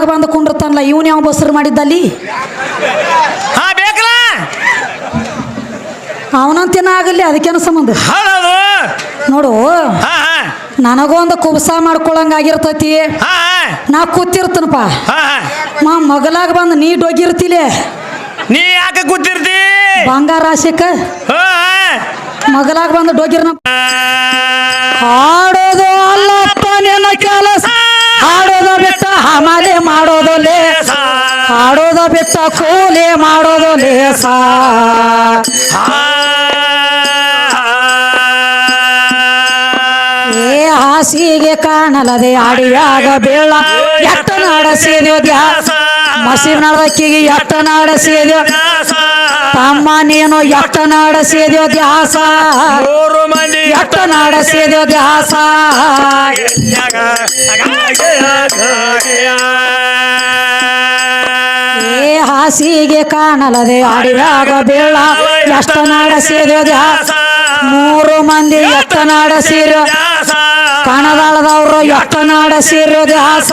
ಮಗಲಾಗ ಬಂದು ಕುಂಡಿರ್ತಾನಲ್ಲ ಇವನು ಯಾವ ಬಸರು ಮಾಡಿದ್ದಲ್ಲಿ? ಅವನಂತೇನ ಆಗಲಿ ಅದಕ್ಕೇನು ಸಂಬಂಧ? ನೋಡು ನನಗೊಂದು ಕುಬಸ ಮಾಡ್ಕೊಳಂಗ ಆಗಿರ್ತೈತಿ. ಹಾ ನಾ ಕೂತಿರ್ತನಪ್ಪ. ನಾ ಮಗಲಾಗ ಬಂದು ನೀ ಡೊಗಿರ್ತಿಲೆ? ನೀ ಯಾಕೆ ಕೂತಿರ್ತಿ? ಬಂಗಾರ ಆಶೆಕ? ಮಗಲಾಗ ಬಂದು ಡೊಗಿರ್ನ ಹಾಡೋದು ಅಲ್ಲಪ್ಪ ನಿನ್ನ ಕೆಲಸ. ಹಮಾಲೆ ಮಾಡೋದು ಲೇಸ. ಹಾಡೋದ ಬಿಟ್ಟ ಕೂಲಿ ಮಾಡೋದು ಲೇಸ. ಏ ಹಾಸಿಗೆ ಕಾಣಲದೆ ಆಡಿಯಾಗ ಬೇಳ. ಎಟ್ಟ ನಡೆಸಿದ್ಯೋ ದ್ಯಾಸ. ಮಸಿ ನಡದಕ್ಕಿಗೆ ಎಟ್ಟ ನಡೆಸಿದ್ಯೋ ತಮ್ಮ ನೀನು ಎಟ್ಟ ಸೇದ್ಯೋ ದ್ಯಾಸ ಮೂರು ಮಂದಿ ಎಟ್ಟ ನಡೆಸಿದ್ಯೋ ದ್ಯಾಸ ಏ ಹಾಸಿಗೆ ಕಾಣಲದೆ ಆಡಿದಾಗ ಬೇಳ. ಎಷ್ಟ ಸೇದ್ಯೋ ದ್ಯಾಸ ಮೂರು ಮಂದಿ ಎಟ್ಟ ನಡೆಸಿರೋ ಕಣದಾಳದವ್ರು ನಾಡ ಸೀರೋ ದ್ಯಾಸ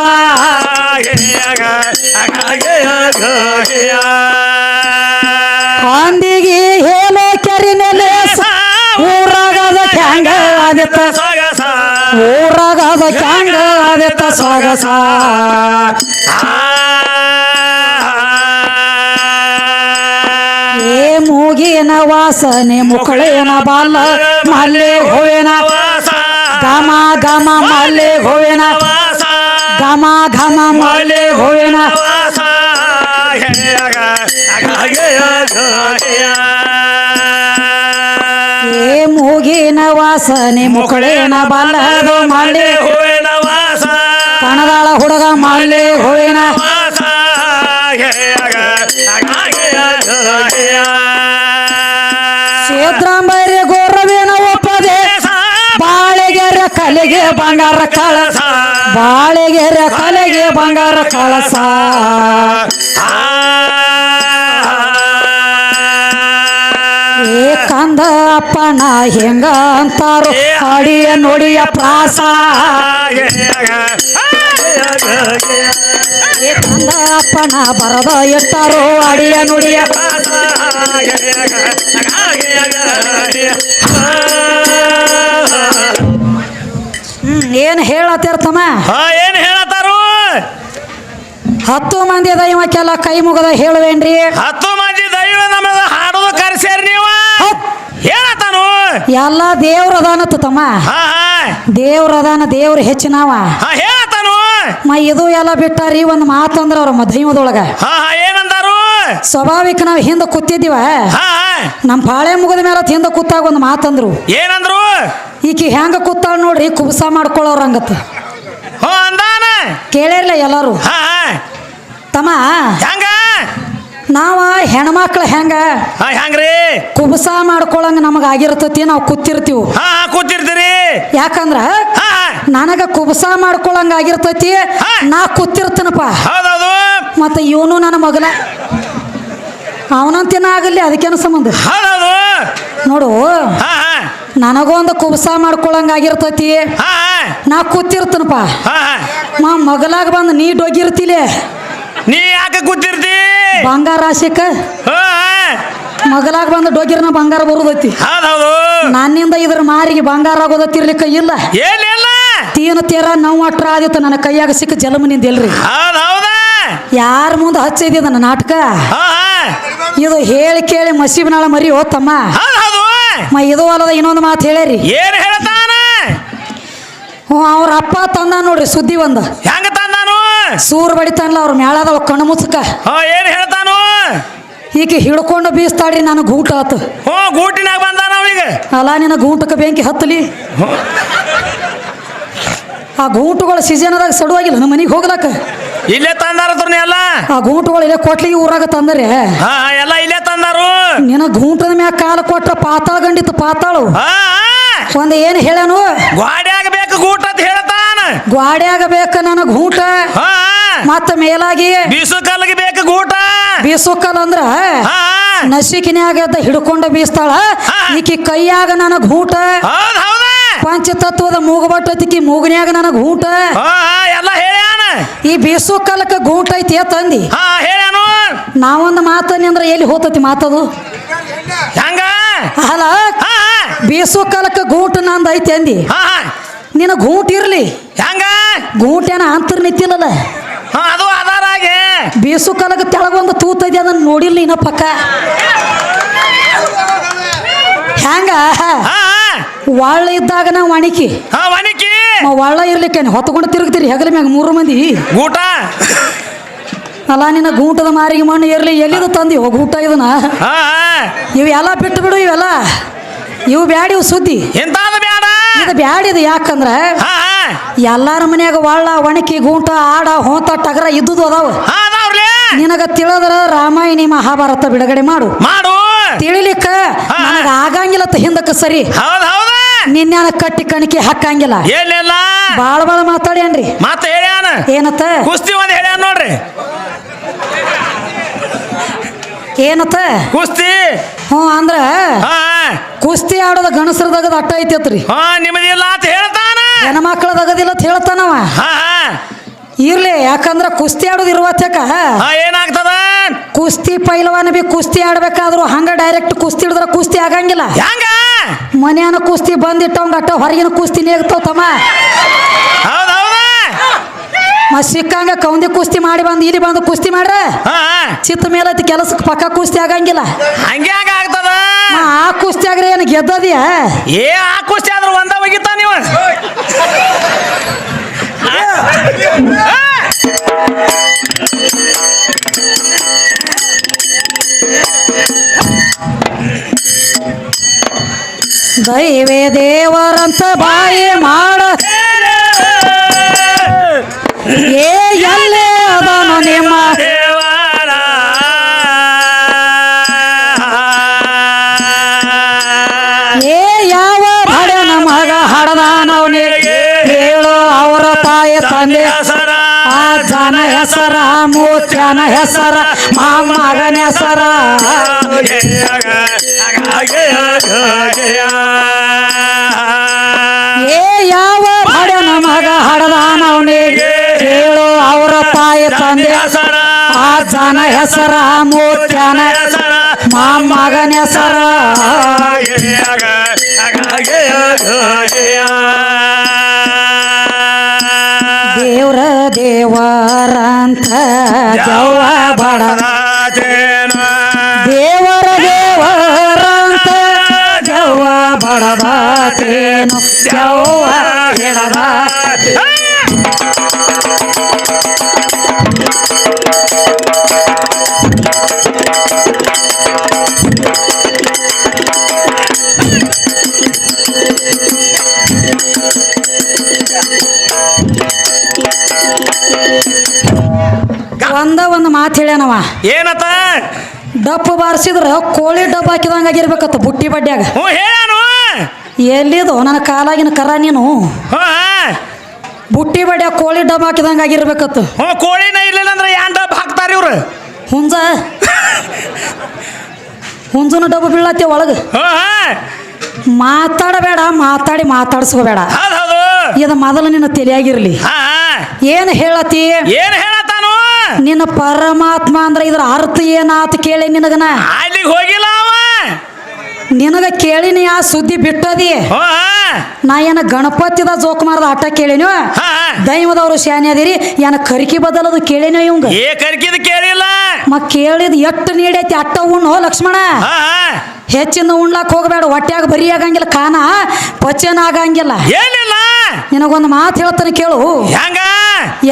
ಹೊಂದಿಗೆ ಕೆರಿ ಕೆರಿನೆಲೆ ಊರಾಗದ ಕ್ಯಾಂಗ ಆದಿತ್ತ ಊರಾಗದ ಕ್ಯಾಂಗ ಆದಿತ್ತ ಸೊಗಸ. ಏ ಮೂಗಿನ ವಾಸನೆ ಮುಕಳೇನ ಬಾಲ ಮಲ್ಲೆ ಹೂವಿನ ಘಮ ಘಮ ಮಲ್ಲೆ ಹೂವಿನ ಘಮ ಘಮ ಮಲ್ಲೆ ಹೂವಿನ ಏ ಮೂಗಿನ ವಾಸನೆ ಮುಕಳೇನ ಬಾಲದು ಮಲ್ಲೆ ಕಣದಾಳ ಹುಡುಗ ಮಲ್ಲೆ ಹೂವಿನ ಕ್ಷೇತ್ರಾಂಬರಿ ಗೋರವೇನ ಒಪ್ಪದೆ. ಬಾಳೆಗೆರೆ ಕಲೆಗೆ ಬಂಗಾರ ಕಳಸ. ಬಾಳೆಗೆರೆ ಕಲೆಗೆ ಬಂಗಾರ ಕಳಸ. ಏ ಅಪ್ಪಣ ಹೆಂಗ ಅಂತಾರೋ ಅಡಿಯ ನೋಡಿಯ ಪ್ರಾಸ ತಂದ ಅಪ್ಪಣ ಬರದ ಎತ್ತಾರೋ? ಅಡಿಯ ನುಡಿಯ ಹ್ಮ್ ಏನ್ ಹೇಳತ್ತಿರ್ತಮ್ಮ ಏನ್ ಹೇಳತ್ತಾರು? ಹತ್ತು ಮಂದಿ ದೈವಕ್ಕೆಲ್ಲ ಕೈ ಮುಗದ ಹೇಳುವೇನ್ರಿ? ಹತ್ತು ಮಂದಿ ದೈವ ನಮ್ಮದ ಹಾಡೋದು ಕರೆಸ್ಯಾರ ನೀವ. ಹೇಳತ್ತಾನು ದೇವ್ರ ಅದಾನ ತಮ್ಮ. ದೇವ್ರ ಅದಾನ ದೇವ್ರದಾನ ದೇವ್ರ ಹೆಚ್ಚಿನವ. ಮ ಇದು ಎಲ್ಲ ಬಿಟ್ಟಾರಿ ಒಂದು ಮಾತಂದ್ರ ಅವ್ರ ಮಧ್ಯಮದೊಳಗ. ಏನಂದಾರು? ಸ್ವಾಭಾವಿಕ ನಾವು ಹಿಂದೆ ಕೂತಿದ್ದೀವ. ನಮ್ಮ ಪಾಳೆ ಮುಗಿದ ಮೇಲೆ ಹಿಂದ ಕೂತಾಗ ಒಂದು ಮಾತಂದ್ರು ಏನಂದ್ರು? ಈಕಿ ಹೆಂಗ ಕೂತಾಳ ನೋಡ್ರಿ ಕುಬಸ ಮಾಡ್ಕೊಳ್ಳೋರಂಗತ್ತ ಕೇಳಿರ್ಲ ಎಲ್ಲರೂ. ತಮ್ಮ. ಹೆಂಗ? ನಾವ ಹೆಣ್ಮಕ್ಳು ಹೆಂಗ? ಹಾ ಹೆಂಗ್ರಿ? ಕುಬಸ ಮಾಡ್ಕೊಳಂಗ ನಮಗ ಆಗಿರ್ತತಿ ನಾವು ಕೂತಿರ್ತೀವಿ. ಹಾ ಹಾ ಕೂತಿರ್ತೀರಿ. ಯಾಕಂದ್ರ ಹಾ ನನಗ ಕುಬಸ ಮಾಡ್ಕೊಳಂಗ ಆಗಿರ್ತತಿ ನಾ ಕೂತಿರ್ತನಪ್ಪ. ಹೌದೌದು. ಮತ್ತೆ ಇವನು ನನ್ನ ಮಗನ. ಅವನಂತಿನ ಆಗಲಿ ಅದಕ್ಕೇನು ಸಂಬಂಧ? ಹೌದೌದು. ನೋಡು ಹಾ ಹಾ. ನನಗೊಂದು ಕುಬಸ ಮಾಡ್ಕೊಳಂಗ ಆಗಿರ್ತತಿ. ಹಾ. ನಾ ಕೂತಿರ್ತನಪ್ಪ. ಹಾ ಹಾ. ಮಾ ಮಗಲಾಗ ಬಂದು ನೀ ಡೊಗಿರ್ತಿಲೆ. ನೀ ಯಾಕೆ ಕೂತಿರ್ತಿ? ಬಂಗಾರ ಆಶೆಕ ಮಗಲಾಗ ಬಂದು ಡೋಗಿರ್ನ ಬಂಗಾರ ಬರುದೈತಿ. ಹೌದೌದು. ನನ್ನಿಂದ ಇದ್ರ ಮಾರಿಗೆ ಬಂಗಾರ ಆಗೋದತ್ತಿರ್ಲಿಕ್ಕ ಇಲ್ಲ. ಏನಿಲ್ಲ ತೀನ ತೀರ ನೋವು ಅಟ್ರ ಆದಿತ್ತು ನನ್ನ ಕೈಯಾಗ ಸಿಕ್ಕ ಹೌದ್ ಹೌದಾ ಯಾರ ಮುಂದೆ ಹಚ್ಚಿದ್ಯ ನನ್ನ ನಾಟಕ? ಇದು ಹೇಳಿ ಕೇಳಿ ಮಸೀಬ್ನಾಳ ಮರಿ ಹೋತಮ್ಮ. ಮ ಇದು ಅಲ್ಲದ ಇನ್ನೊಂದು ಮಾತು ಏನ್ ಹೇಳ್ತಾನ? ಹ್ಞೂ ಅವ್ರ ಅಪ್ಪ ತಂದ ನೋಡ್ರಿ ಸುದ್ದಿ ಒಂದು. ಹೆಂಗ ಸೂರ್ ಬಡಿತಾನಲ್ಲ ಅವ್ರ ಮ್ಯಾಳದ ಕಣ್ಣು ಮುಚ್ಚಕ. ಏನ್ ಹೇಳ್ತಾನು? ಈಕೆ ಹಿಡ್ಕೊಂಡು ಬೀಸ್ತಾಡ್ರಿ ನಾನು ಗೂಟ ಆತು. ಹೋ ಗೂಟಿನಾಗ ಬಂದಾನ ಅವನಿಗೆ? ಅಲ್ಲ ನಿನ್ನ ಗೂಟಕ್ಕೆ ಬೆಂಕಿ ಹತ್ತಲಿ? ಆ ಗೂಟುಗಳ ಸೀಸನ್ದಾಗ ಸಡುವಾಗಿಲ್ಲ ನಮ್ಮ ಮನೆಗೆ ಹೋಗ್ಲಕ್ಕ ಇಲ್ಲೇ ತಂದಾರ ಎಲ್ಲ? ಆ ಗೂಟುಗಳು ಇಲ್ಲೇ ಕೊಟ್ಲಿಗೆ ಊರಾಗ ತಂದರೆ. ಎಲ್ಲ ಇಲ್ಲೇ ತಂದಾರು? ನಿನ್ನ ಗೂಟದ ಮ್ಯಾಗ ಕಾಲ ಕೊಟ್ಟ ಪಾತಾಳ ಗಂಡಿತ್ತು ಪಾತಾಳು. ಒಂದ್ ಏನ್ ಹೇಳನು ಗೋಡೆ ಆಗಬೇಕು ಗೂಟ ಅಂತ ಹೇಳ್ತಾನ ಗ್ವಾಡ್ಯಾಗ ಬೇಕ ನನಗೆ ಹಾ. ಮತ್ತ ಮೇಲಾಗಿ ಬೀಸುಕಲ್ಗೆ ಬೇಕು ಗೂಟ ಬೀಸುಕಲ್ ಅಂದ್ರ ನಸಿಕಿನ್ಯಾಗ ಹಿಡ್ಕೊಂಡು ಬೀಸ್ತಾಳ. ಈಕಿ ಕೈಯಾಗ ನನಗ ಊಟ. ಪಂಚತತ್ವದ ಮೂಗಬಟ್ಟತಿಕಿ ಮೂಗನ್ಯಾಗ ನನಗ ಊಟ. ಎಲ್ಲ ಹೇಳ್ಯಾನ ಈ ಬೀಸು ಕಾಲಕ್ಕೆ ಗೂಟ ಐತಿ ತಂದಿ? ಹೇಳ್ಯಾನು ನಾವೊಂದು ಮಾತನಿ ಅಂದ್ರೆ ಎಲ್ಲಿ ಹೋತತಿ ಮಾತದು? ಹಂಗ? ಅಲ್ಲ ಹಾ ಬೀಸು ಕಾಲಕ್ಕೆ ಗೂಟ ನಂದು ಐತಿ ಅಂದಿ? ನಿನ್ನ ಗೂಟ್ ಇರ್ಲಿ. ಹೆಂಗ ಏನ ಅಂತರ್ ನಿಂತಿಲ್ಲಲ್ಲ. ಹಾ ಅದು ಬೇಸು ಕಾಲಕ್ಕೆ ತೆಳಗೊಂದು ತೂತೈತಿ ಅದನ್ನ ನೋಡಿಲ್ಲ ಇನ್ನ ಪಕ್ಕ. ಹೆಂಗ ಒಳ್ಳ ಇದ್ದಾಗ ನಾವು ಒಣಕಿ ಹಾ ವನಿಕಿ ಒಳ್ಳ ಇರ್ಲಿಕ್ಕೆ ಹೊತ್ಕೊಂಡು ತಿರುಗ್ತೀರಿ ಹೆಗಲ ಮ್ಯಾಗ ಮೂರು ಮಂದಿ. ಊಟ ಅಲ್ಲ ನಿನ್ನ ಗೂಟದ ಮಾರಿಗೆ ಮಣ್ಣು ಇರ್ಲಿ ಎಲ್ಲಿದು ತಂದಿ? ಹೋಗಿ ಊಟ ಇದನ್ನ. ಹಾ ಇವೆಲ್ಲ ಬಿಟ್ಟು ಬಿಡು ಇವೆಲ್ಲ. ಇವು ಬ್ಯಾಡಿ ಇವು ಸುದ್ದಿ. ಎಂತಾದ ಇದು ಬ್ಯಾಡ ಇದು ಯಾಕಂದ್ರ ಎಲ್ಲಾರ ಮನ್ಯಾಗ ಒಳ್ಳ ಒಣಕಿ ಗೂಂಟ ಆಡ ಹೋಂತ ಟಗರ ಇದ್ದುದು ಅದಾವ. ನಿನಗ ತಿಳಿದ್ರ ರಾಮಾಯಣಿ ಮಹಾಭಾರತ ಬಿಡುಗಡೆ ಮಾಡು. ಮಾಡು. ತಿಳಿಲಿಕ್ಕ. ನನಗ ಆಗಂಗಿಲ್ಲ ಹಿಂದಕ್ಕೆ ಸರಿ. ನಿನ್ನ ಕಟ್ಟಿ ಕಣಕಿ ಹಾಕಂಗಿಲ್ಲ. ಬಾಳ ಬಾಳ ಮಾತಾಡ್ಯಾನ್ರಿ. ಮತ್ತೆ ಹೇಳ್ಯಾನ. ಏನತ್ತ? ಕುಸ್ತಿ ಒಂದ್ ಹೇಳ್ಯಾನ ನೋಡ್ರಿ. ಏನತ್ತ ಕುಸ್ತಿ. ಹ್ಞೂ ಅಂದ್ರ ಕುಸ್ತಿ ಆಡೋದ ಗಣಸರದಾಗದ ಅಟ್ಟ ಐತೈತ್ರಿ. ಹಾ ನಿಮ್ಮದಿಲ್ಲ ಅಂತ ಹೇಳ್ತಾನ. ಹೆಣ್ಮಕ್ಳದಾಗದಿಲ್ಲ ಅಂತ ಹೇಳ್ತಾನವ. ಹಾ ಹಾ. ಇರ್ಲಿ ಯಾಕಂದ್ರ ಕುಸ್ತಿ ಆಡೋದು ಇರುವತ್ತಕ ಹಾ ಏನಾಗ್ತದ? ಕುಸ್ತಿ ಪೈಲವಾನ ಬಿ ಕುಸ್ತಿ ಆಡ್ಬೇಕಾದ್ರು ಹಂಗ ಡೈರೆಕ್ಟ್ ಕುಸ್ತಿ ಹಿಡಿದ್ರ ಕುಸ್ತಿ ಆಗಂಗಿಲ್ಲ. ಹೆಂಗ? ಮನ್ಯಾನ ಕುಸ್ತಿ ಬಂದಿಟ್ಟವಂಗ ಅಟ್ಟ ಹೊರಗಿನ ಕುಸ್ತಿ ನೇಗ್ತಾವ ತಮ್ಮ ಹೌದ್. ಮತ್ ಸಿಕ್ಕಂಗ ಕೌಂದಿ ಕುಸ್ತಿ ಮಾಡಿ ಬಂದು ಇಲ್ಲಿ ಬಂದು ಕುಸ್ತಿ ಮಾಡ್ರ? ಹಾ ಚಿತ್ತ ಮೇಲೆ ಕೆಲಸಕ್ಕೆ ಪಕ್ಕ ಕುಸ್ತಿ ಆಗಂಗಿಲ್ಲ. ಹಂಗೆ ಹಂಗ ಆಗ್ತದ? ಆ ಆ ಕುಸ್ತಿ ಆಗ್ರೆ ಏನು ಗೆದ್ದದಿಯ? ಏ ಆ ಕುಸ್ತಿ ಆದ್ರೆ ಒಂದ ಒಗಿತ ನೀವು? ದೈವೇ ದೇವರಂತ ಬಾಯಿ ಮಾಡ ಏ ಎಲ್ಲೇ ಅದನು ನಿಮ್ಮ ಏ ಯಾವ ಮಗ ಹಡದಾನವನಿಗೆ ಹೇಳು ಅವರ ತಾಯಿ ತಂದೆ ಹೆಸರ ಆ ಜನ ಹೆಸರ ಮೂತ್ಯನ ಹೆಸರ ಮಾಮಗನ ಹೆಸರ ತಂದೆ. ಆ ಜನ ಹೆಸರ ಮೂತ್ಯನ ಮಗನ ಹೆಸರ. ದೇವ್ರ ದೇವರಂತ ಜವ ಬಡ. ದೇವರ ದೇವರಂತ ಜವ ಬಡದಾತೇನು ಜವ ಹಿಡದ ಒಂದ ಒಂದು ಮಾತು ಹೇಳ್ಯಾನವ. ಏನತ? ಡಪ್ಪು ಬಾರಿಸಿದ್ರ ಕೋಳಿ ಡಬ್ಬ ಹಾಕಿದಂಗ ಆಗಿರ್ಬೇಕತ್ತ ಬುಟ್ಟಿ ಬಡ್ಡ್ಯಾಗ ಹ್ಞೂ ಹೇಳಾನು ಎಲ್ಲಿದು? ನನ್ನ ಕಾಲಾಗಿನ ಕರ ನೀನು. ಹ್ಞೂ ಬುಟ್ಟಿ ಬಡ್ಡ್ಯಾಗ ಕೋಳಿ ಡಬ್ಬ ಹಾಕಿದಂಗ ಆಗಿರ್ಬೇಕತ್ತು ಹ್ಞೂ ಕೋಳಿನ ಇರ್ಲಿಲ್ಲ ಅಂದ್ರೆ ಯಾನ್ ಡಬ್ಬ ಹಾಕ್ತಾರ ಇವ್ರು? ಹುಂಜ. ಹುಂಜನ ಡಬ್ಬ ಬೀಳತ್ತೆ ಒಳಗ. ಮಾತಾಡಬೇಡ ಮಾತಾಡಿ ಮಾತಾಡ್ಸ್ಕೋಬೇಡ. ಇದು ಮೊದಲು ನಿನ್ನ ತಲೆಯಾಗಿರ್ಲಿ ಏನು ಹೇಳತಿ ಏನ್ ಹೇಳತ್ತಾನು ನಿನ್ನ ಪರಮಾತ್ಮ ಅಂದ್ರೆ ಇದ್ರ ಅರ್ಥ ಏನಾತ ಕೇಳಿ ನಿನಗನ? ಅಲ್ಲಿಗೆ ಹೋಗಿಲ್ಲ ಅವ. ನಿನಗ ಕೇಳಿನಿ ಆ ಸುದ್ದಿ ಬಿಟ್ಟದಿ. ನಾ ಏನ ಗಣಪತಿದ ಜೋಕ್ ಮಾರದ ಆಟ ಕೇಳಿನೋ ದೈವದವರು ಶಾನೆ ಅದಿರಿ ಏನ ಕರ್ಕಿ ಬದಲದು ಕೇಳಿನೋ ಇವಂಗ? ಏ ಕರ್ಕಿದ ಕೇಳಿಲ್ಲ. ಮ ಕೇಳಿದ ಎಟ್ಟು ನೀಡೈತಿ ಅಟ್ಟ ಉಣ್ಣು ಲಕ್ಷ್ಮಣ? ಹಾ. ಹೆಚ್ಚಿನ ಉಣ್ಲಾಕ್ ಹೋಗಬೇಡ ಹೊಟ್ಯಾಗ ಬರಿ ಆಗಂಗಿಲ್ಲ ಕಾನ ಪಚನ ಆಗಂಗಿಲ್ಲ. ಏನಿಲ್ಲ? ನಿನಗೊಂದು ಮಾತು ಹೇಳ್ತಾನೆ ಕೇಳು. ಹೆಂಗ?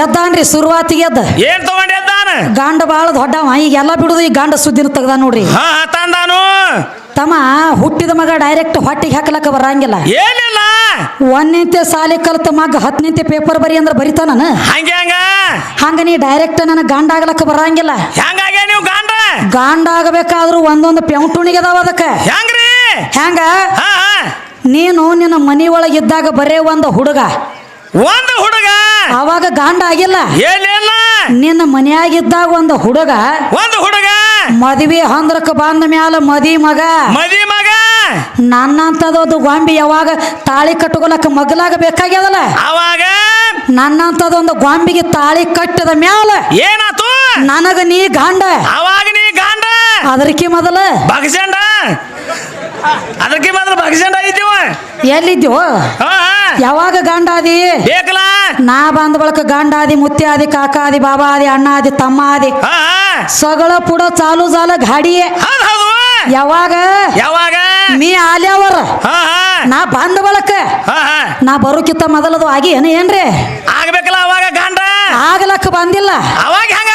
ಎದ್ದಾನ್ರಿ ಶುರುವಾತಿಗೆ ಎದ್ದ. ಏನ್ ತಗೊಂಡಿದ್ದಾನ ಗಂಡ ಬಾಳ ದೊಡ್ಡವ ಈಗ ಎಲ್ಲ ಬಿಡುದು ಈ ಗಂಡ ಸುದ್ದಿನ ತೆಗ್ದ ನೋಡ್ರಿ. ಹಾ ತಂದಾನು. ತಮ್ಮ ಹುಟ್ಟಿದ ಮಗ ಡೈರೆಕ್ಟ್ ಹೊಟ್ಟಿಗೆ ಹಾಕ್ಲಕ್ಕ ಬರಂಗಿಲ್ಲ. ಏನಿಲ್ಲ? ಒಂದಿಂತೆ ಸಾಲಿ ಕಲ್ತ ಮಗ ಹತ್ತನಿಂತೆ ಪೇಪರ್ ಬರಿ ಅಂದ್ರೆ ಬರಿತಾನ. ಹಂಗೆ ಹಂಗ? ಹಂಗ ನೀ ಡೈರೆಕ್ಟ್ ನನಗೆ ಗಂಡ ಆಗ್ಲಕ್ಕ ಬರಂಗಿಲ್ಲ. ಹೆಂಗಾಗೆ ನೀವು ಗಂಡ? ಗಂಡ ಆಗಬೇಕಾದ್ರೂ ಒಂದೊಂದು ಪೆಂಟುಣಿಗೆ ಅದಾವ ಅದಕ್ಕೆ. ಹೆಂಗ್ರಿ? ಹೆಂಗ? ನೀನು ನಿನ್ನ ಮನಿ ಒಳಗಿದ್ದಾಗ ಬರೇ ಒಂದು ಹುಡುಗ. ಒಂದು ಹುಡುಗ? ಅವಾಗ ಗಾಂಡ ಆಗಿಲ್ಲ. ಏನಿಲ್ಲ ನಿನ್ನ ಮನೆಯಾಗಿದ್ದಾಗ ಒಂದು ಹುಡುಗ. ಒಂದು ಹುಡುಗ? ಮದ್ವಿ ಹಂದ್ರಕ್ಕೆ ಬಂದ ಮ್ಯಾಲ ಮದಿ ಮಗ. ಮದಿ ಮಗ? ನನ್ನಂತದೊಂದು ಗೊಂಬಿ ಯಾವಾಗ ತಾಳಿ ಕಟ್ಕೊಳಕ ಮಗಲಾಗ ಬೇಕಾಗ್ಯದಲ್ಲ ಅವಾಗ? ನನ್ನಂತದೊಂದು ಗೊಂಬಿಗೆ ತಾಳಿ ಕಟ್ಟದ ಮ್ಯಾಲ ಏನಾತು? ನನಗ ನೀ ಗಂಡ. ಅವಾಗ ನೀ ಗಾಂಡ. ಅದಕ್ಕೆ ಮೊದಲ. ಬಗಸಂಡ ಅದಕ್ಕೆ ಮಾತ್ರ ಬಗಸಂಡ ಇದ್ದೀವ ಎಲ್ಲಿದ್ದೀವ ಯಾವಾಗ ಗಂಡ ಆದಿ? ಬೇಕಲ್ಲ. ನಾ ಬಂದ ಬಳಕ ಗಾಂಡಾದಿ ಆದಿ ಮುತ್ತಿ ಆದಿ ಕಾಕ ಆದಿ ಬಾಬಾ ಆದಿ ಅಣ್ಣ ಆದಿ ತಮ್ಮ ಆದಿ. ಸಗಳ ಪುಡ ಚಾಲು ಜಾಲ ಗಾಡಿಯೇ ಹೌದು ಯಾವಾಗ? ಯಾವಾಗ? ನೀ ಆಲ್ಯಾವರ? ನಾ ಬಂದ ಬಳಕ. ನಾ ಬರೋಕಿತ್ತ ಮೊದಲದು ಆಗಿ ಏನ ಏನ್ರಿ? ಆಗ್ಬೇಕಲ್ಲ ಅವಾಗ ಗಾಂಡ. ಆಗ್ಲಕ್ಕ ಬಂದಿಲ್ಲ. ಅವಾಗ ಹೆಂಗ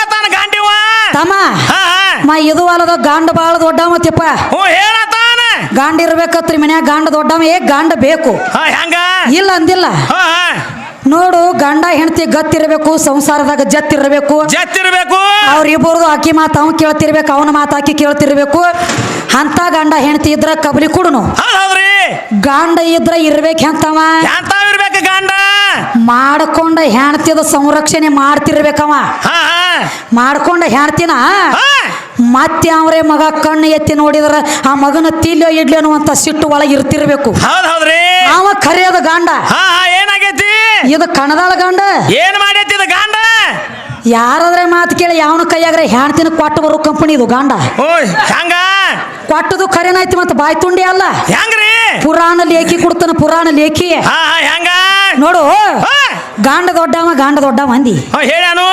ತಮ್ಮ ಹಾ ಮಾ ಇದು ಅಲ್ಲದ ಗಾಂಡ ಬಾಳ ದೊಡ್ಡ ಮತ್ತಿಪ್ಪ ಹ್ಞೂ ಹೇಳತಾನ ಗಾಂಡ ಇರ್ಬೇಕತ್ರಿ ಮನ್ಯಾಗ ಗಾಂಡ ದೊಡ್ಡವ ಏ ಗಾಂಡ ಬೇಕು. ಹಾ ಹೆಂಗ? ಇಲ್ಲ ಅಂದಿಲ್ಲ. ಹಾ ನೋಡು ಗಂಡ ಹೆಂಡತಿ ಗತ್ತಿರ್ಬೇಕು ಸಂಸಾರದಾಗ ಜತ್ತಿರ್ಬೇಕು. ಜತ್ತಿರ್ಬೇಕು. ಅವ್ರಿಬ್ಬರದು ಅಕ್ಕಿ ಮಾತು ಅವ್ನು ಕೇಳ್ತಿರ್ಬೇಕು ಅವನ ಮಾತಾಕಿ ಅಕ್ಕಿ ಕೇಳ್ತಿರ್ಬೇಕು. ಅಂತ ಗಂಡ ಹೆಂಡತಿ ಇದ್ರ ಕಬಲಿ ಕುಡುನು. ಗಾಂಡ ಹೌದ್ರಿ. ಗಂಡ ಇದ್ರ ಇರ್ಬೇಕು ಹೆಂತವ ಗಾಂಡ. ಮಾಡ್ಕೊಂಡ ಹೆಣ್ತಿದ ಸಂರಕ್ಷಣೆ ಮಾಡ್ತಿರ್ಬೇಕವ. ಮಾಡ್ಕೊಂಡ ಹೆಣ್ತಿನ ಮತ್ತೆ ಅವ್ರೆ ಮಗ ಕಣ್ಣು ಎತ್ತಿ ನೋಡಿದ್ರ ಆ ಮಗನ ತಿಲ್ಲೋ ಇಡ್ಲಿ ಅನ್ನುವಂತ ಸಿಟ್ಟು ಒಳಗೆ ಇರ್ತಿರ್ಬೇಕು. ಅವ ಕರೆಯದ ಗಂಡ. ಏನಾಗೈತಿ? ಇದು ಕಣದಾಳ ಗಂಡ. ಏನ್ ಮಾಡೈತಿ ಇದು ಗಾಂಡ? ಯಾರಾದ್ರೆ ಮಾತು ಕೇಳಿ ಯಾವನ ಕೈಯಾಗ್ರೆ ಹೆಣ್ತಿನ ಕೊಟ್ಟು ಬರೋ ಕಂಪನಿ ಇದು ಗಂಡ. ಹೆಂಗ? ಕೊಟ್ಟದು ಕರೆನಾಯ್ತು ಮತ್ತೆ ಬಾಯ್ ತುಂಡಿ ಅಲ್ಲ. ಹೆಂಗ್ರಿ? ಪುರಾಣ ಲೇಖಿ ಕೊಡ್ತಾನ ಪುರಾಣ ಲೇಖಿ ಹಾ ಹಾ ಹೆಂಗ? ನೋಡು. ಗಾಂಡ ದೊಡ್ಡವ ಗಾಂಡ ದೊಡ್ಡ ಮಂದಿ ಹೇಳ್ಯಾನು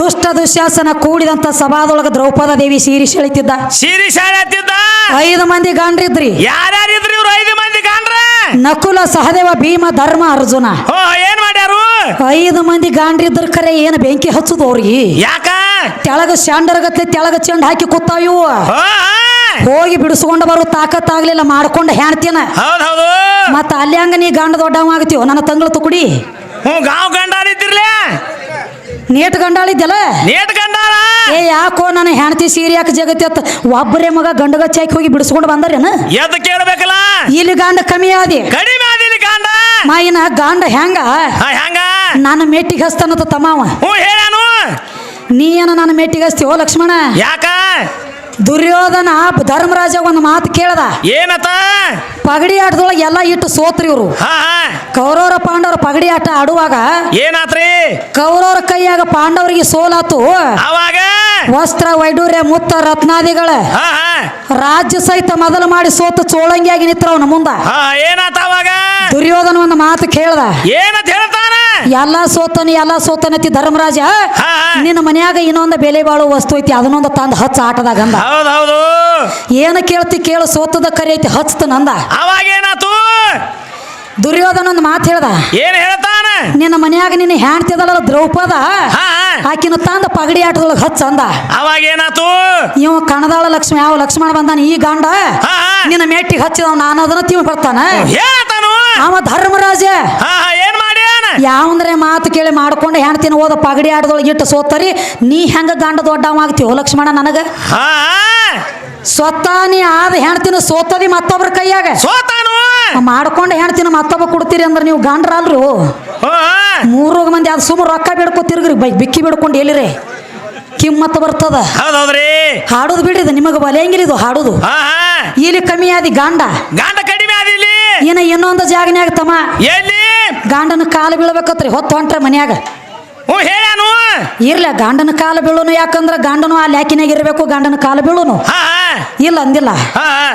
ದುಷ್ಟ ದುಶ್ಯಾಸನ ಕೂಡಿದಂತ ಸಭಾದೊಳಗ ದ್ರೌಪದ ದೇವಿ ಸೀರಿ ಸೆಳಿತಿದ್ದ. ಸೀರಿ ಶಾಲೆ ಹತ್ತಿದ್ದ ಐದು ಮಂದಿ ಗಾಂಡ್ರಿದ್ರಿ. ಯಾರ್ಯಾರಿದ್ರಿ ಇವ್ರು ಐದು ಮಂದಿ ಗಾಂಡ್ರ? ನಕುಲ ಸಹದೇವ ಭೀಮ ಧರ್ಮ ಅರ್ಜುನ. ಏನ್ ಮಾಡ್ಯಾರು? ಐದು ಮಂದಿ ಗಾಂಡ್ರಿದ್ರ ಕರೆ ಏನು ಬೆಂಕಿ ಹಚ್ಚುದು ಅವ್ರಿಗೆ ಯಾಕ? ತೆಳಗ ಶಾಂಡರ್ಗತ್ಲೆ ತೆಳಗ ಚೆಂಡ್ ಹಾಕಿ ಕೂತಾವ್ ಇವು. ಹಾ ಹಾ. ಹೋಗಿ ಬಿಡಿಸ್ಕೊಂಡು ಬರೋ ತಾಕತ್ತಾಗ್ಲಿಲ್ಲ ಮಾಡ್ಕೊಂಡ ಮಾಡ್ಕೊಂಡು ಹೌದ್ ಹೌದು. ಮತ್ತ ಅಲ್ಲಿ ಹಂಗ ನೀ ಗಂಡ ದೊಡ್ಡವ ಆಗತ್ತೀವ ನನ್ನ ತಂಗಳ ತುಕುಡಿ ಹ್ಞೂ ಗಾಂವ್ ಗಂಡಾರಿದ್ದಿರ್ಲೆ ನೇಟ್ ಗಂಡಾಳಿದ್ದಲ್ಲ ನೇಟ್ ಗಂಡಾರ ಏ ಯಾಕೋ ನನ್ನ ಹೆಣ್ತಿ ಸೀರೆ ಯಾಕೆ ಜಗತ್ತಿ ಒಬ್ಬರೇ ಮಗ ಗಂಡಗ ಚಾಕಿ ಹೋಗಿ ಬಿಡಿಸ್ಕೊಂಡು ಬಂದರೇನ? ಎದ್ ಕೇಳ್ಬೇಕಲ್ಲ? ಇಲ್ಲಿ ಗಂಡ ಕಮ್ಮಿ ಆದಿ. ಕಡಿಮೆ ಆದಿಲಿ ಗಾಂಡ. ಮಾಯಿನ ಗಂಡ ಹೆಂಗ? ಹಾ ಹೆಂಗ? ನನ್ನ ಮೆಟ್ಟಿಗೆ ಹಸ್ತಾನತ್ತ ತಮ್ಮವ ಹ್ಞೂ ಹೇಳ್ಯಾನು ನೀ ಏನ ನನ್ನ ಮೆಟ್ಟಿಗೆ ಹಸ್ತೀವೋ ಲಕ್ಷ್ಮಣ? ಯಾಕ? ದುರ್ಯೋಧನ ಧರ್ಮರಾಜ ಒಂದು ಮಾತು ಕೇಳದ. ಏನತ? ಪಗಡಿ ಆಟದೊಳಗೆ ಎಲ್ಲ ಇಟ್ಟು ಸೋತ್ರಿ ಇವರು. ಕೌರವರ ಪಾಂಡವರ ಪಗಡಿ ಆಟ ಆಡುವಾಗ ಏನಾತ್ರಿ? ಕೌರವರ ಕೈಯಾಗ ಪಾಂಡವರಿಗೆ ಸೋಲಾತು. ಅವಾಗ? ವಸ್ತ್ರ ವೈಡೂರ್ಯ ಮುತ್ತ ರತ್ನಾದಿಗಳ. ರಾಜ್ಯ ಸಹಿತ ಮೊದಲು ಮಾಡಿ ಸೋತು ಚೋಳಂಗಿಯಾಗಿ ನಿಂತ್ರವನ ಮುಂದ. ಹಾ ಏನಾತ ಅವಾಗ? ದುರ್ಯೋಧನ ಒಂದು ಮಾತು ಕೇಳ್ದ. ಏನಂತ ಹೇಳ್ತಾನ ಎಲ್ಲ ಸೋತನ ಎಲ್ಲ ಸೋತನತಿ ಧರ್ಮರಾಜ. ಹಾ ಹಾ. ನಿನ್ನ ಮನ್ಯಾಗ ಇನ್ನೊಂದು ಬೆಲೆ ಬಾಳೋ ವಸ್ತು ಐತಿ ಅದನ್ನೊಂದು ತಂದು ಹಚ್ಚ ಆಟದಾಗ ಅಂದ. ಹೌದ್ ಹೌದು. ಏನು ಕೇಳ್ತಿ ಕೇಳು ಸೋತದ ಕರಿ ಐತಿ ಹಚ್ತನಂದ ಅವಾಗ ಏನಾತು ದುರ್ಯೋಧನ ಒಂದು ಮಾತು ಹೇಳ್ದ. ಏನ್ ಹೇಳ್ತಾನೆ? ನಿನ್ನ ಮನ್ಯಾಗ ನಿನ್ನ ಹೆಂಡತಿದಲ್ಲ ದ್ರೌಪದ. ಆಕಿನ ತಂದ ಪಗಡಿ ಆಟದೊಳಗೆ ಹಚ್ಚ ಅಂದ. ಅವಾಗ ಏನಾತು ಇವ ಕಣದಾಳ ಲಕ್ಷ್ಮಿ ಯಾವ ಲಕ್ಷ್ಮಣ ಬಂದಾನ ಈ ಗಂಡ. ನಿನ್ನ ಮೆಟ್ಟಿಗೆ ಹಚ್ಚಿದವ ನಾನು ಅದನ್ನ ಬರ್ತಾನ. ಹೇಳ್ತಾನು ಅವ ಧರ್ಮರಾಜ. ಹಾ ಹಾ ಏನ್ ಮಾಡ್ಯಾನ ಯಾವಂದ್ರೆ ಮಾತು ಕೇಳಿ ಮಾಡ್ಕೊಂಡು ಹೆಣ್ತಿನ ಹೋದ ಪಗಡಿ ಆಡದೊಳಗೆ ಇಟ್ಟು ಸೋತರಿ ನೀ ಹೆಂಗ ಗಂಡ ದೊಡ್ಡವ ಆಗ್ತೀವೋ ಲಕ್ಷ್ಮಣ ನನಗ? ಹಾ. ಸ್ವತಃ ನೀ ಆದ ಹೆಣ್ತಿನ ಸೋತದಿ ಮತ್ತೊಬ್ರ ಕೈಯಾಗ. ಸೋತಾನು. ಮಾಡ್ಕೊಂಡು ಹೆಣ್ತಿನ ಮತ್ತೊಬ್ಬ ಕೊಡ್ತೀರಿ ಅಂದ್ರೆ ನೀವು ಗಂಡ್ರಲ್ರು. ಮೂರು ಮಂದಿ ಅದು ಸುಮ್ಮ ರೊಕ್ಕ ಬಿಡ್ಕೊ ತಿರ್ಗ್ರಿ ಬೈ ಬಿಕ್ಕಿ ಬಿಡ್ಕೊಂಡು ಎಲ್ಲಿರಿ? ಕಿಮ್ಮತ್ ಬರ್ತದ. ಹೌದೌದ್ರಿ. ಹಾಡೋದು ಬಿಡಿದ ನಿಮಗೆ ಬಲೆಯಂಗಿಲ್ಲ ಇದು ಹಾಡೋದು. ಇಲ್ಲಿ ಕಮ್ಮಿ ಆದಿ ಗಂಡ. ಗಾಂಡ ಕಡಿಮೆ ಆದಿಲ್ಲಿ ಇನ್ನ ಇನ್ನೊಂದು ಜಾಗನ್ಯಾಗ ತಮ್ಮ. ಎಲ್ಲಿ? ಗಂಡನ ಕಾಲು ಬೀಳ್ಬೇಕತ್ರಿ ಹೊತ್ತು ಹೊಂಟ್ರ ಮನ್ಯಾಗ. ಹ್ಞೂ ಹೇಳಾನು ಇರ್ಲ ಗಂಡನ ಕಾಲು ಬೀಳುನು ಯಾಕಂದ್ರ ಗಂಡನು ಆ ಲ್ಯಾಕಿನಾಗ ಇರಬೇಕು ಗಂಡನ ಕಾಲು ಬೀಳುನು. ಹಾ. ಇಲ್ಲ ಅಂದಿಲ್ಲ. ಹಾ.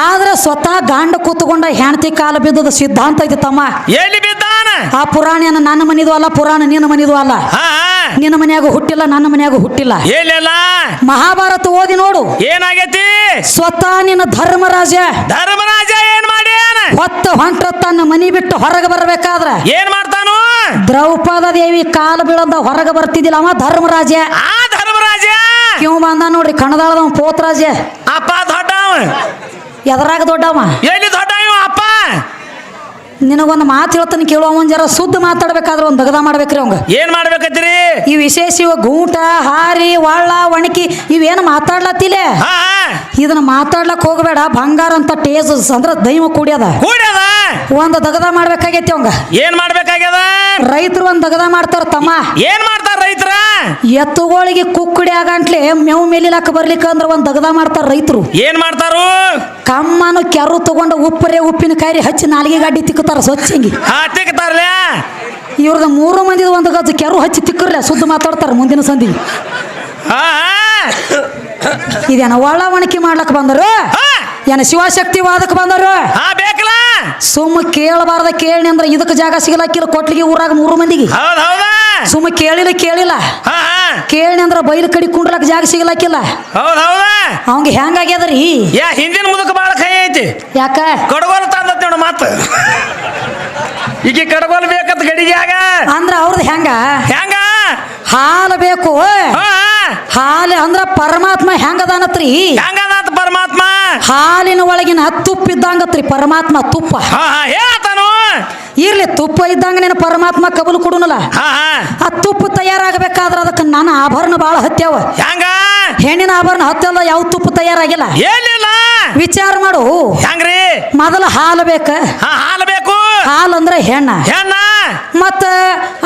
ಆದ್ರೆ ಸ್ವತಃ ಗಂಡ ಕೂತ್ಕೊಂಡ ಹೆಂಡತಿ ಕಾಲು ಬಿದ್ದದ ಸಿದ್ಧಾಂತ ಐತಿ ತಮ್ಮ. ಎಲ್ಲಿ ಬಿದ್ದಾನ? ಆ ಪುರಾಣ ಏನ ನನ್ನ ಮನಿದು ಅಲ್ಲ ಪುರಾಣ ನಿನ್ನ ಮನಿದು ಅಲ್ಲ. ಹಾ. ನಿನ್ನ ಮನ್ಯಾಗ ಹುಟ್ಟಿಲ್ಲ ನನ್ನ ಮನ್ಯಾಗ ಹುಟ್ಟಿಲ್ಲ. ಎಲ್ಲಿಲ್ಲ? ಮಹಾಭಾರತ ಓದಿ ನೋಡು. ಏನಾಗೈತಿ? ಸ್ವತಃ ನಿನ್ನ ಧರ್ಮರಾಜ. ಧರ್ಮರಾಜ ಏನ್ ಹೊತ್ತ ಹೊಂಟ್ರ ತನ್ನ ಮನಿ ಬಿಟ್ಟು ಹೊರಗೆ ಬರಬೇಕಾದ್ರೆ ಏನ್ ಮಾಡ್ತಾನು? ದ್ರೌಪದ ದೇವಿ ಕಾಲು ಬೀಳದ ಹೊರಗೆ ಬರ್ತಿದ್ದಿಲ್ಲ ಅವ ಧರ್ಮರಾಜ ಆ ಧರ್ಮರಾಜ ಕ್ಯೂ ಬಂದ ನೋಡ್ರಿ ಕಣದಾಳದ ಪೋತ್ರಾಜ ಅಪ್ಪ ದೊಡ್ಡವ. ಎದರಾಗ ದೊಡ್ಡವ? ಎಲ್ಲಿ ನಿನಗೊಂದು ಮಾತು ಹೇಳ್ತಾನೆ ಕೇಳುವ ಅವನ್ ಜರ ಸುದ್ದ ಮಾತಾಡ್ಬೇಕಾದ್ರೆ ಒಂದು ದಗದ ಮಾಡ್ಬೇಕ್ರಿ ಅವಂಗ. ಏನ್ ಮಾಡ್ಬೇಕತ್ತೀರಿ? ಈ ವಿಶೇಷ ಇವ ಗೂಟ ಹಾರಿ ಒಳ್ಳ ಒಣಕಿ ಇವೇನು ಮಾತಾಡ್ಲತ್ತಿಲೆ. ಇದನ್ನ ಮಾತಾಡ್ಲಕ್ ಹೋಗಬೇಡ ಬಂಗಾರ ಅಂತ ಟೇಸ್ ಅಂದ್ರ ದೈವ ಕೂಡ್ಯದ. ಕೂಡ್ಯದ? ಒಂದು ದಗದ ಮಾಡ್ಬೇಕಾಗೈತಿ ಅವಂಗ. ಏನ್ ಮಾಡ್ಬೇಕಾಗ್ಯದ? ರೈತರು ಒಂದ್ ದಗದ ಮಾಡ್ತಾರ ತಮ್ಮ. ಏನ್ ಮಾಡ್ತಾರ ರೈತರ? ಎತ್ತುಗಳಿಗೆ ಕುಕ್ಕಡಿ ಆಗಂಟ್ಲೆ ಮೇವು ಮೇಲಿಲಾಕ ಬರ್ಲಿಕ್ಕ ಅಂದ್ರ ಒಂದ್ ದಗದ ಮಾಡ್ತಾರ ರೈತರು. ಏನ್ ಮಾಡ್ತಾರು? ಕಮ್ಮನು ಕೆರು ತಗೊಂಡು ಉಪ್ಪರೆ ಕಾಯಿ ಹಚ್ಚಿ ನಾಲಿಗೆ ಗಾಡಿ ತಿಕ್ಕುತ್ತಾರ ಸ್ವಚ್ಛಂಗಿ ಹಾ ತಿಕ್ತಾರಲ್ಲ ಇವ್ರದ ಮೂರು ಮಂದಿ ಒಂದು ಗಜ ಕೆರು ಹಚ್ಚಿ ತಿಕ್ಕರ್ಲೆ ಸುದ್ದ ಮಾತಾಡ್ತಾರ ಮುಂದಿನ ಸಂಧಿ ಹಾ ಇದೇನ ಒಳ ಒಣಕಿ ಮಾಡ್ಲಕ್ ಬಂದರು? ಏನ ಶಿವಶಕ್ತಿ ವಾದಕ್ ಬಂದರು? ಹಾ ಬೇಕಲ್ಲ? ಸುಮ್ಮ ಕೇಳಬಾರ್ದ ಕೇಳಿ ಅಂದ್ರೆ ಇದಕ್ಕೆ ಜಾಗ ಸಿಗಲಕ್ಕಿಲ್ಲ ಕೊಟ್ಲಿಗೆ ಊರಾಗ ಮೂರು ಮಂದಿಗೆ. ಹೌದ್ ಹೌದಾ? ಸುಮ್ಮ ಕೇಳಿಲ್ಲ ಕೇಳಿಲ್ಲ. ಕೇಳಿ ಅಂದ್ರ ಬೈಲ್ ಕಡಿ ಕುಂಡ್ಲಕ್ ಜಾಗ ಸಿಗಲಕ್ಕಿಲ್ಲ ಹೌದ್ ಹೌದಾ. ಅವಂಗ ಹೆಂಗಾಗ್ಯದ್ರಿ ಯಾ ಹಿಂದಿನ ಮುದಕ ಬಾಳ ಕೈ ಐತಿ. ಯಾಕ? ಕಡಗೋಲ್ ತಂದತ್ ನೋಡ ಮಾತು. ಈಗ ಬೇಕಂತ ಗಡಿ ಜಾಗ ಅಂದ್ರ ಅವ್ರದ್ ಹೆಂಗ? ಹೆಂಗ? ಹಾಲು ಬೇಕು. ಹಾಲು ಅಂದ್ರ ಪರಮಾತ್ಮ ಹೆಂಗದಾನತ್ರಿ ಹೆಂಗದಾತ ಪರಮಾತ್ಮ? ಹಾಲಿನ ಒಳಗಿನ ತುಪ್ಪ ಇದ್ದಂಗತ್ರಿ ಪರಮಾತ್ಮ ತುಪ್ಪ. ಇರ್ಲಿ ತುಪ್ಪ ಇದ್ದಂಗ ನೀನು ಪರಮಾತ್ಮ ಕಬಲು ಕೊಡುನಲ್ಲ? ಆ ತುಪ್ಪ ತಯಾರಾಗಬೇಕಾದ್ರೆ ಅದಕ್ಕೆ ನನ್ನ ಆಭರಣ ಭಾಳ ಹತ್ಯಾವ. ಹೆಂಗ? ಹೆಣ್ಣಿನ ಆಭರಣ ಹತ್ತಲ್ಲ ಯಾವ ತುಪ್ಪ ತಯಾರಾಗಿಲ್ಲ? ಏನಿಲ್ಲ. ವಿಚಾರ ಮಾಡು. ಹೆಂಗ್ರಿ? ಮೊದಲ ಹಾಲು ಬೇಕ? ಹಾಲು ಬೇಕು. ಹಾಲು ಅಂದ್ರೆ ಹೆಣ್ಣ. ಹೆಣ್ಣ. ಮತ್ತ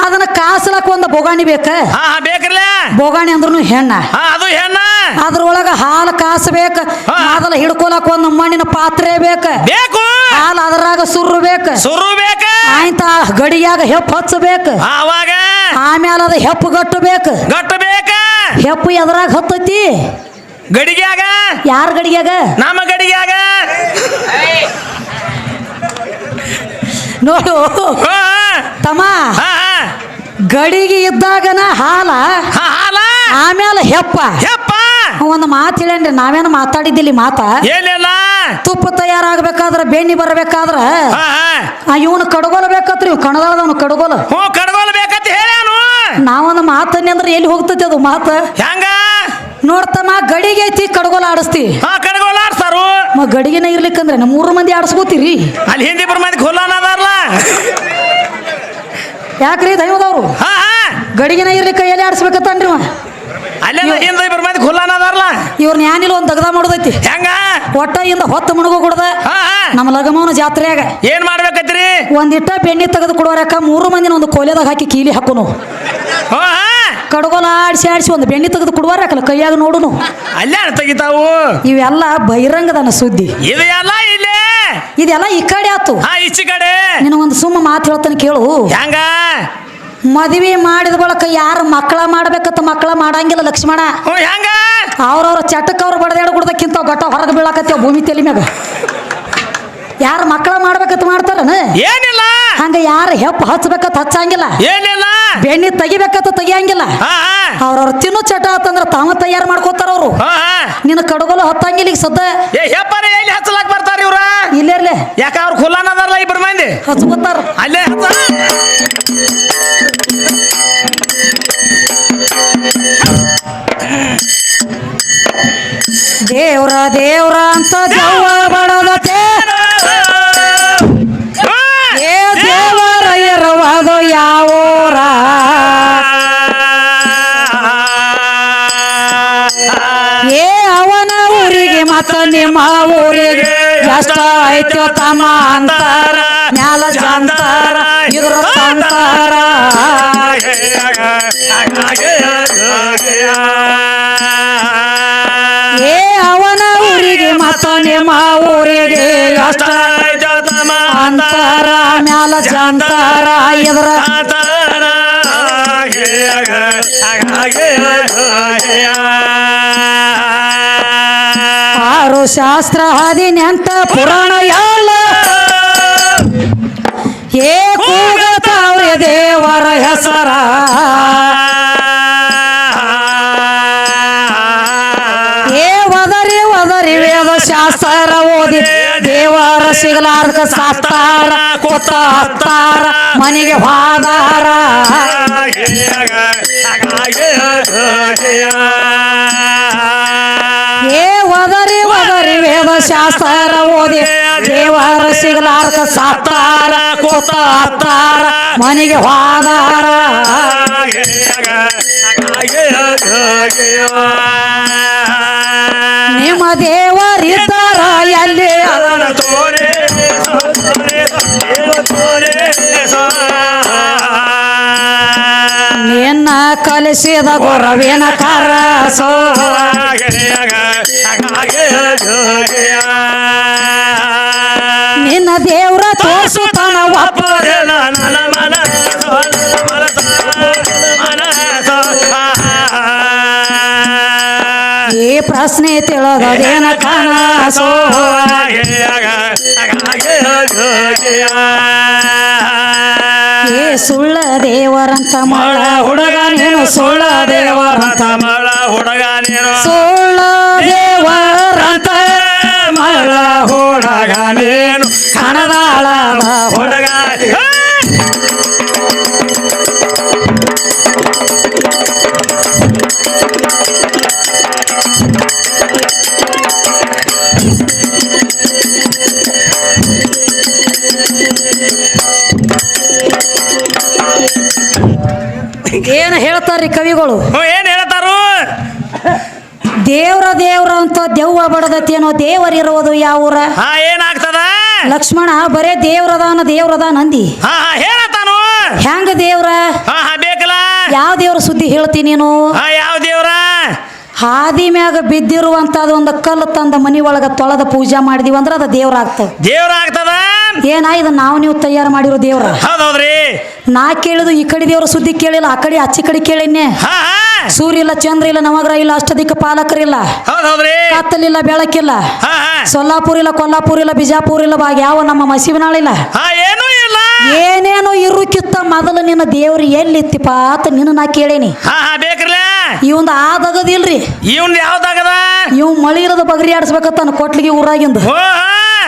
ಅದನ್ನ ಕಾಸಲಕ್ ಒಂದು ಬೊಗಾಣಿ ಬೇಕ? ಹಾ ಹಾ ಬೇಕ್ರಲ್ಲ ಬೊಗಾಣಿ ಅಂದ್ರೂ ಹೆಣ್ಣ. ಹಾ ಅದು ಹೆಣ್ಣ. ಅದ್ರೊಳಗ ಹಾಲು ಕಾಸಬೇಕ ಬೇಕ ಅದನ್ನ ಹಿಡ್ಕೊಳಕ್ ಒಂದು ಮಣ್ಣಿನ ಪಾತ್ರೆ ಬೇಕ. ಬೇಕು. ಹಾಲು ಅದ್ರಾಗ ಸುರ್ರು ಬೇಕ. ಸುರು ಬೇಕ. ಆಯ್ತ ಗಡಿಯಾಗ ಹೆಪ್ಪು ಹಚ್ಚಬೇಕ ಆವಾಗ ಅವಾಗ. ಆಮ್ಯಾಲ ಅದ ಹೆಪ್ಪು ಗಟ್ಟು ಬೇಕ. ಗಟ್ಟು ಬೇಕ. ಹೆಪ್ಪು ಎದ್ರಾಗ ಹತ್ತೈತಿ? ಗಡಿಗ್ಯಾಗ. ಯಾರ ಗಡಿಗ್ಯಾಗ? ನಮ್ಮ ಗಡಿಗ್ಯಾಗ. ನೋಡು. ತಮ್ಮ ಗಡಿಗೆ ಇದ್ದಾಗನ ಹಾಲ ಆಮೇಲೆ ಹೆಪ್ಪ. ಯಪ್ಪ ಒಂದು ಮಾತು ಹೇಳೇನ್ರಿ ನಾವೇನು ಮಾತಾಡಿದ್ದಿಲ್ಲ ಮಾತಾ? ಏನಿಲ್ಲ. ತುಪ್ಪ ತಯಾರಾಗಬೇಕಾದ್ರ ಬೆಣ್ಣಿ ಬರಬೇಕಾದ್ರ? ಇವನು ಕಡಗೋಲ ಬೇಕತ್ರಿ ಇವ್ ಕಣದಾಳದವನು ಕಡಗೋಲ. ಹ್ಞೂ ಕಡ್ಗೋಲ್ ಬೇಕಂತ ಹೇಳ ನಾವೊಂದು ಮಾತನ್ನ ಅಂದ್ರೆ ಎಲ್ಲಿ ಹೋಗ್ತೈತಿ ಅದು ಮಾತು? ಹೆಂಗ? ನೋಡ್ತಮ್ಮ ಗಡಿಗೆ ಐತಿ ಕಡಗೋಲ ಆಡಿಸ್ತಿ. ಹಾ ಕಡ್ಗೋಲ್ ಆಡ್ಸಾರು ಮ ಗಡಿಗೆನ ಇರ್ಲಿಕ್ಕಂದ್ರೆ ನಮ್ಮ ಮೂರು ಮಂದಿ ಆಡಿಸ್ಕೋತೀರಿ? ಅಲ್ಲಿ ಹಿಂದಿ ಬರ ಮಂದಿ ಖುಲ್ಲಾನ ಅದಾರಲ್ಲ ಯಾಕ್ರಿ ದೈವದವ್ರು? ಹಾ ಹಾ. ಗಡಿಗೆನ ಇರ್ಲಿಕ್ಕ ಎಲ್ಲಿ ಆಡಿಸ್ಬೇಕತ್ತನ್ರಿ ಅಲ್ಲೆಲ್ಲ ಹಿಂದಿ ಬರ ಮಂದಿ ಖುಲ್ಲಾನ ಅದಾರಲ್ಲ ಇವ್ರನ್ನ ಏನಿಲ್ಲ ಒಂದು ದಗದ ಮಾಡೋದೈತಿ. ಹೆಂಗ? ಒಟ್ಟ ಇಂದ ಹೊತ್ತು ಮುಣಗು ಕೊಡದ. ನಮ್ಮ ಲಗಮವನ ಜಾತ್ರೆಯಾಗ. ಏನ್ ಮಾಡ್ಬೇಕತ್ರಿ? ಒಂದಿಟ್ಟ ಬೆಣ್ಣೆ ತೆಗೆದು ಕೊಡೋರಕ್ಕ ಮೂರು ಮಂದಿನ ಒಂದು ಕೋಲೆದಾಗ ಹಾಕಿ ಕೀಲಿ ಹಾಕೋನು. ಹಾ. ಕಡಗೋಲ ಆಡಿಸಿ ಆಡಿಸಿ ಒಂದು ಬೆಣ್ಣೆ ತೆಗೆದು ಕೊಡುವಾರಕ್ಕಲ್ಲ ಕೈಯಾಗ ನೋಡುನು. ಅಲ್ಲೇ ತೆಗಿತಾವು ಇವೆಲ್ಲ ಬಹಿರಂಗದನ ಸುದ್ದಿ. ಇದೆಲ್ಲ ಇಲ್ಲೇ. ಇದೆಲ್ಲ ಈ ಕಡೆ ಆತು. ಹಾ ಈಚೆ ಕಡೆ. ನಿನ್ನ ಒಂದು ಸುಮ್ಮ ಮಾತು ಹೇಳ್ತಾನೆ ಕೇಳು. ಹೆಂಗ ಮದುವೆ ಮಾಡಿದ ಬಳಕ ಯಾರು ಮಕ್ಕಳ ಮಾಡ್ಬೇಕಂತ ಮಕ್ಕಳ ಮಾಡಂಗಿಲ್ಲ ಲಕ್ಷ್ಮಣ. ಹೆಂಗ ಅವ್ರವ್ರ ಚಟಕ್ಕೆ ಅವ್ರು ಬಡದಾಡ ಕುಡ್ದಕ್ಕಿಂತ ಗೊಟ್ಟ ಹೊರಗೆ ಬೀಳಾಕತ್ತೇವ ಭೂಮಿ ತಲೆ ಮ್ಯಾಗ. ಯಾರು ಮಕ್ಕಳ ಮಾಡ್ಬೇಕಂತ ಮಾಡ್ತಾರನ? ಏನಿಲ್ಲ. ಹಂಗ ಯಾರು ಹೆಪ್ಪ ಹಚ್ಬೇಕಂತ ಹಚ್ಚಂಗಿಲ್ಲ. ಏನಿಲ್ಲ. ಬೆಣ್ಣೆ ತೆಗಿಬೇಕಂತ ತೆಗಿಯಂಗಿಲ್ಲ. ಅವ್ರವ್ರ ತಿನ್ನೋ ಚಟ ಆತಂದ್ರ ತಾವ ತಯಾರು ಮಾಡ್ಕೋತಾರ ಅವರು. ನಿನ್ನ ಕಡುಗಲು ಹತ್ತಂಗಿಲ್ಲ ಈಗ ಸದ್ದ. ಎಲ್ಲಿ ಹಚ್ಚಲಾಕ್ ಬರ್ತಾರ ಇವ್ರ? ಇಲ್ಲೇರ್ಲೆ ಯಾಕ ಅವ್ರು ಖುಲ್ಲಾನ ಅದಾರಲ್ಲ ಇಬ್ರು ಮಂದಿ? ಹಚ್ಕೋತಾರ. ಅಲ್ಲೇ ದೇವ್ರ ದೇವ್ರ ಅಂತ ಎಷ್ಟ ಐತೋ ತಮ್ಮ ಅಂತಾರ ಮ್ಯಾಲ ಜಾಂತಾರ ಇದ್ರ ತಂತಾರ. ಏ ಅವನ ಊರಿಗೆ ಮತ ನಿಮ್ಮ ಊರಿಗೆ ಕಷ್ಟ ಅಂತಾರ ಮ್ಯಾಲ ಜಾಂತಾರ ಇದ್ರ ಶಾಸ್ತ್ರ ಹದಿನೆಂಟ ಪುರಾಣ ಎಲ್ಲ ಏ ಕೂಗತಾವ್ರೆ ದೇವರ ಹೆಸರ ಏ ಒದರಿ ಒದರಿ ವೇದ ಶಾಸ್ತ್ರ ಓದಿ ದೇವರ ಸಿಗಲಾರ್ದ ಸಾಸ್ತಾರ ಕೊತ್ತ ಹತ್ತಾರ ಮನೆಗೆ ಹೋದಾರ ಶಾಸ್ತ್ರ ಓದಿ, ದೇವರ ಸಿಗಲಾರ್ದ ಸಾತಾರ ಹತ್ತಾರ ಮನೆಗೆ ಹೋದಾರ. ನಿಮ್ಮ ದೇವರಿದ್ದಾರ ಎಲ್ಲಿ ನಿನ್ನ ಕಲಿಸಿದ ಗುರವಿನ ಕರಸೋ. ಪ್ರಶ್ನೆ ತಿಳಿದದೇನ ಕನಸೋ ಏ ಸುಳ್ಳ ದೇವರಂತ ಮಾಡ. ಹುಡುಗ ನೀನು ಸುಳ್ಳ ದೇವರಂತ ಮಳ ಏನ್ ಹೇಳ್ತಾರ್ರಿ ಕವಿಗಳು? ಹ್ಞೂ ಏನ್ ಹೇಳ್ತಾರು? ದೇವ್ರ ದೇವ್ರ ಅಂತ ದೆವ್ವ ಬಡದತ್ತೇನೋ ದೇವರಿರುವುದು ಯಾವೂರ? ಹಾ ಏನಾಗ್ತದ? ಲಕ್ಷ್ಮಣ ಬರೇ ದೇವ್ರದಾನ ದೇವ್ರದ ನಂದಿ ಹಾ ಹಾ ಹೇಳತಾನು ಹೆಂಗ ದೇವ್ರ? ಹಾ ಹಾ ಬೇಕಲ್ಲ. ಯಾವ ದೇವ್ರ ಸುದ್ದಿ ಹೇಳ್ತಿ ನೀನು? ಹಾ ಯಾವ ದೇವ್ರ? ಹಾದಿ ಮ್ಯಾಗ ಬಿದ್ದಿರುವಂತದ ಒಂದು ಕಲ್ಲು ತಂದ ಮನಿ ಒಳಗ ತೊಳೆದ ಪೂಜೆ ಮಾಡಿದೀವಿ ಅಂದ್ರೆ ಅದು ದೇವ್ರ ಆಗ್ತದ. ದೇವ್ರ ಆಗ್ತದ? ಏನ ಇದು ನಾವು ನೀವು ತಯಾರು ಮಾಡಿರೋ ದೇವ್ರ? ಹೌದೌದ್ರಿ. ನಾ ಕೇಳಿದು ಈ ಕಡೆ ದೇವ್ರ ಸುದ್ದಿ ಕೇಳಿಲ್ಲ ಆ ಕಡೆ ಅಚ್ಚಿ ಕಡೆ ಕೇಳಿನ್ನೆ. ಸೂರ್ಯ ಇಲ್ಲ ಚಂದ್ರ ಇಲ್ಲ ನವಗ್ರಹ ಇಲ್ಲ ಅಷ್ಟದಿಕ್ಕ ಪಾಲಕರಿಲ್ಲ ಹೌದೌದ್ರಿ. ಕತ್ತಲಿಲ್ಲ ಬೆಳಕಿಲ್ಲ ಸೊಲ್ಲಾಪುರ ಇಲ್ಲ ಕೊಲ್ಲಾಪುರ ಇಲ್ಲ ಬಿಜಾಪುರ ಇಲ್ಲ ಬಾಗ ಯಾವ ನಮ್ಮ ಮಸೀಬನಾಳಿಲ್ಲ ಇರು ಇಲ್ಲ. ಏನೇನು ಇರುಕಿತ್ತ ಮೊದಲು ನಿನ್ನ ದೇವ್ರು ಎಲ್ಲಿತ್ತಿಪ್ಪ ಆತ ನಿನ್ನ ನಾ ಕೇಳೇನಿ. ಇವಂದ ಆದಗದಿಲ್ರಿ ಇವ್ನ್ ಯಾವ್ದಾಗದ ಇವ್ ಮಳಿ ಇರೋದು ಬಗರಿ ಆಡ್ಸ್ಬೇಕತ್ತ ಕೊಟ್ಲಿಗೆ ಊರಾಗಿಂದ.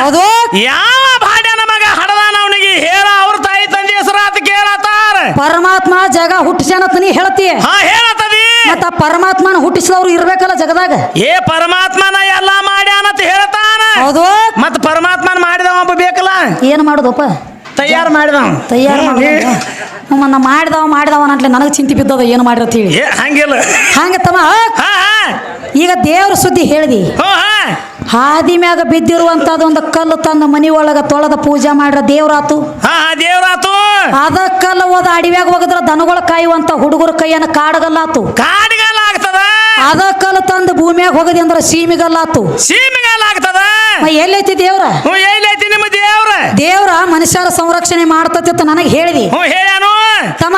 ಹೌದು? ಯಾವ ಭಾಡ್ಯನ ಮಗ ಹಡದಾನ ಅವನಿಗೆ? ಹೇಳ ಅವ್ರ ತಾಯಿ ತಂದೆ ಹೆಸರಾತ ಕೇಳತ್ತಾರ. ಪರಮಾತ್ಮ ಜಗ ಹುಟ್ಟಿಸ್ಯಾನತ್ ನೀ ಹೇಳ್ತಿ. ಹಾ ಹೇಳತ್ತದಿ. ಮತ್ತ ಪರಮಾತ್ಮನ ಹುಟ್ಟಿಸಿದವ್ರು ಇರ್ಬೇಕಲ್ಲ ಜಗದಾಗ? ಏ ಪರಮಾತ್ಮನ ಎಲ್ಲಾ ಮಾಡ್ಯಾನಂತ ಹೇಳ್ತಾನ. ಹೌದು? ಮತ್ ಪರಮಾತ್ಮನ ಮಾಡಿದವ ಒಬ್ಬ ಬೇಕಲ್ಲ? ಏನ್ ಮಾಡುದಪ್ಪ? ತಯಾರು ಮಾಡಿದವ. ತಯಾರು ನಮ್ಮನ್ನ ಮಾಡಿದವ ಮಾಡಿದವ ಅಂತ ನನಗೆ ಚಿಂತೆ ಬಿದ್ದದ ಏನು ಮಾಡಿರತ್ ಹೇಳಿ. ಏ ಹಂಗಿಲ್ಲ. ಹಂಗ ತಮ್ಮ. ಈಗ ದೇವ್ರ ಸುದ್ದಿ ಹೇಳ್ದಿ. ಹೋ ಹಾ. ಹಾದಿ ಮ್ಯಾಗ ಬಿದ್ದಿರುವಂತದ ಒಂದು ಕಲ್ಲು ತಂದ ಮನಿ ಒಳಗ ತೊಳೆದ ಪೂಜೆ ಮಾಡ್ರ ದೇವ್ರಾತು. ಹಾ ದೇವ್ರಾತು. ಅದ ಕಲ್ಲು ಹೋದ ಅಡಿವ್ಯಾಗ ಹೋಗದ್ರ ದನಗಳ ಕಾಯುವಂತ ಹುಡುಗರ ಕೈಯನ್ನ ಕಾಡಗಲ್ಲಾತು. ಆಗ್ತದ ಅದ ಕಲ್ಲು ತಂದು ಭೂಮಿಯಾಗ ಹೋಗದಿ ಅಂದ್ರ ಸೀಮಿಗಲ್ಲಾತು. ಸೀಮಿಗಲ್ಲಾಗ್ತದ. ಆಗ್ತದ ಎಲ್ಲೈತಿ ದೇವ್ರ? ಎಲ್ಲೈತಿ ನಿಮ್ಮ ದೇವ್ರ? ದೇವ್ರ ಮನುಷ್ಯರ ಸಂರಕ್ಷಣೆ ಮಾಡ್ತತಿ ಅಂತ ನನಗೆ ಹೇಳಿದಿ. ತಮ್ಮ